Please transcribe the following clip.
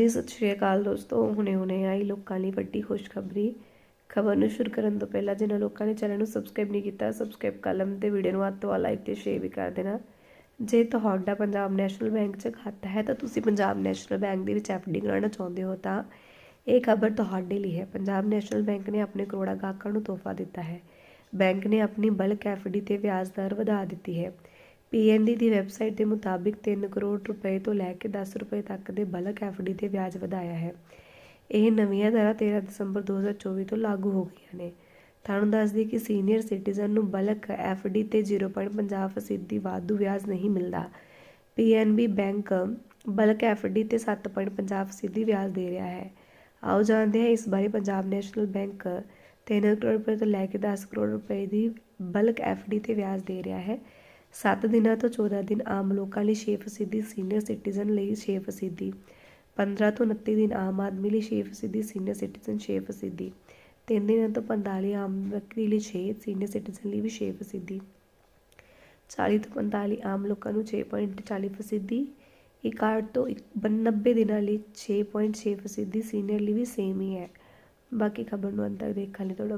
ਜੀ, ਸਤਿ ਸ਼੍ਰੀ ਅਕਾਲ ਦੋਸਤੋ। ਹੁਣੇ ਹੁਣੇ ਆਈ ਲੋਕਾਂ ਲਈ ਵੱਡੀ ਖੁਸ਼ਖਬਰੀ। ਖਬਰ ਨੂੰ ਸ਼ੁਰੂ ਕਰਨ ਤੋਂ ਪਹਿਲਾਂ ਜਿਨ੍ਹਾਂ ਲੋਕਾਂ ਨੇ ਚੈਨਲ ਨੂੰ ਸਬਸਕ੍ਰਾਈਬ ਨਹੀਂ ਕੀਤਾ, ਸਬਸਕ੍ਰਾਈਬ ਕਲਮ ਲਓ ਤੇ ਵੀਡੀਓ ਨੂੰ ਵੱਧ ਤੋਂ ਵੱਧ ਲਾਈਕ ਤੇ ਸ਼ੇਅਰ ਵੀ ਕਰ ਦੇਣਾ। ਜੇ ਤੁਹਾਡਾ ਪੰਜਾਬ ਨੈਸ਼ਨਲ ਬੈਂਕ 'ਚ ਖਾਤਾ ਹੈ ਤਾਂ ਤੁਸੀਂ ਪੰਜਾਬ ਨੈਸ਼ਨਲ ਬੈਂਕ ਦੇ ਵਿੱਚ ਐਫਡੀ ਕਰਾਉਣਾ ਚਾਹੁੰਦੇ ਹੋ ਤਾਂ ਇਹ ਖਬਰ ਤੁਹਾਡੇ ਲਈ ਹੈ। ਪੰਜਾਬ ਨੈਸ਼ਨਲ ਬੈਂਕ ਨੇ ਆਪਣੇ ਕਰੋੜਾਂ ਗਾਹਕਾਂ ਨੂੰ ਤੋਹਫਾ ਦਿੱਤਾ ਹੈ। ਬੈਂਕ ਨੇ ਆਪਣੀ ਬਲਕ ਐਫਡੀ ਤੇ ਵਿਆਜ ਦਰ ਵਧਾ ਦਿੱਤੀ ਹੈ। ਪੀਐਨਬੀ ਦੀ ਵੈਬਸਾਈਟ ਦੇ ਮੁਤਾਬਿਕ 3 ਕਰੋੜ ਰੁਪਏ ਤੋਂ ਲੈ ਕੇ 10 ਰੁਪਏ ਤੱਕ ਦੇ ਬਲਕ ਐਫਡੀ ਤੇ ਵਿਆਜ ਵਧਾਇਆ ਹੈ। ਇਹ ਨਵੀਆਂ ਦਰਾਂ 13 ਦਸੰਬਰ 2024 ਤੋਂ ਲਾਗੂ ਹੋ ਗਈਆਂ ਨੇ। ਤੁਹਾਨੂੰ ਦੱਸ ਦਈਏ ਕਿ ਸੀਨੀਅਰ ਸਿਟੀਜ਼ਨ ਨੂੰ ਬਲਕ ਐਫਡੀ ਤੇ 0.50% ਦੀ ਵਾਧੂ ਵਿਆਜ ਨਹੀਂ ਮਿਲਦਾ। ਪੀਐਨਬੀ ਬੈਂਕ ਬਲਕ ਐਫਡੀ ਤੇ 7.50% ਦੀ ਵਿਆਜ ਦੇ ਰਿਹਾ ਹੈ। ਆਓ ਜਾਣਦੇ ਹਾਂ ਇਸ ਬਾਰੇ ਪੰਜਾਬ ਨੈਸ਼ਨਲ ਬੈਂਕ 3 ਕਰੋੜ ਰੁਪਏ ਤੋਂ ਲੈ ਕੇ 10 ਕਰੋੜ ਰੁਪਏ ਦੀ ਬਲਕ ਐਫਡੀ ਤੇ ਵਿਆਜ ਦੇ ਰਿਹਾ ਹੈ। 7 ਦਿਨਾਂ ਤੋਂ 14 ਦਿਨ ਆਮ ਲੋਕਾਂ ਲਈ 6% ਸੀਨੀਅਰ ਸਿਟੀਜ਼ਨ ਲਈ 6% ਦੀ 15 ਤੋਂ 29 ਦਿਨ ਆਮ ਆਦਮੀ ਲਈ 6% ਸੀਨੀਅਰ ਸਿਟੀਜ਼ਨ 6% ਦੀ 3 ਦਿਨਾਂ ਤੋਂ 45 ਆਮ ਵਿਅਕਤੀ ਲਈ 6 ਸੀਨੀਅਰ ਸਿਟੀਜ਼ਨ ਲਈ ਵੀ 6% ਦੀ 40 ਤੋਂ 45 ਆਮ ਲੋਕਾਂ ਨੂੰ 6.40% ਦੀ 61 ਤੋਂ 90 ਦਿਨਾਂ ਲਈ 6.6% ਦੀ ਸੀਨੀਅਰ ਲਈ ਵੀ ਸੇਮ ਹੀ ਹੈ। ਬਾਕੀ ਖਬਰ ਨੂੰ ਅੰਦਰ ਦੇਖਣ ਲਈ ਤੁਹਾਡਾ